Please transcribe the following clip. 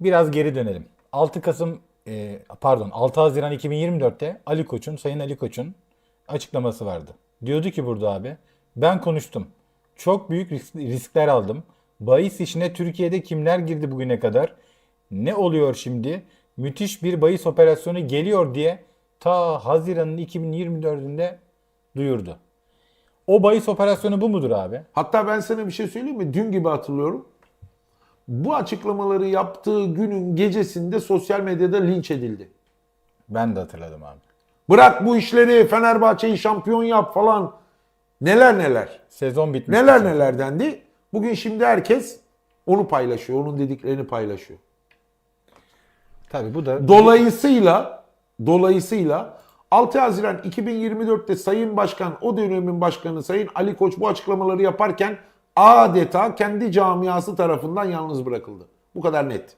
biraz geri dönelim. 6 Kasım e, pardon 6 Haziran 2024'te Ali Koç'un Sayın Ali Koç'un açıklaması vardı. Diyordu ki burada abi ben konuştum. Çok büyük risk- riskler aldım. Bahis işine Türkiye'de kimler girdi bugüne kadar? Ne oluyor şimdi? Müthiş bir bahis operasyonu geliyor diye ta Haziran'ın 2024'ünde duyurdu. O bahis operasyonu bu mudur abi? Hatta ben sana bir şey söyleyeyim mi? Dün gibi hatırlıyorum. Bu açıklamaları yaptığı günün gecesinde sosyal medyada linç edildi. Ben de hatırladım abi. Bırak bu işleri Fenerbahçe'yi şampiyon yap falan. Neler neler. Sezon bitmiş. Neler neler dendi. Bugün şimdi herkes onu paylaşıyor. Onun dediklerini paylaşıyor. Tabii bu da Dolayısıyla dolayısıyla 6 Haziran 2024'te Sayın Başkan o dönemin başkanı Sayın Ali Koç bu açıklamaları yaparken adeta kendi camiası tarafından yalnız bırakıldı. Bu kadar net.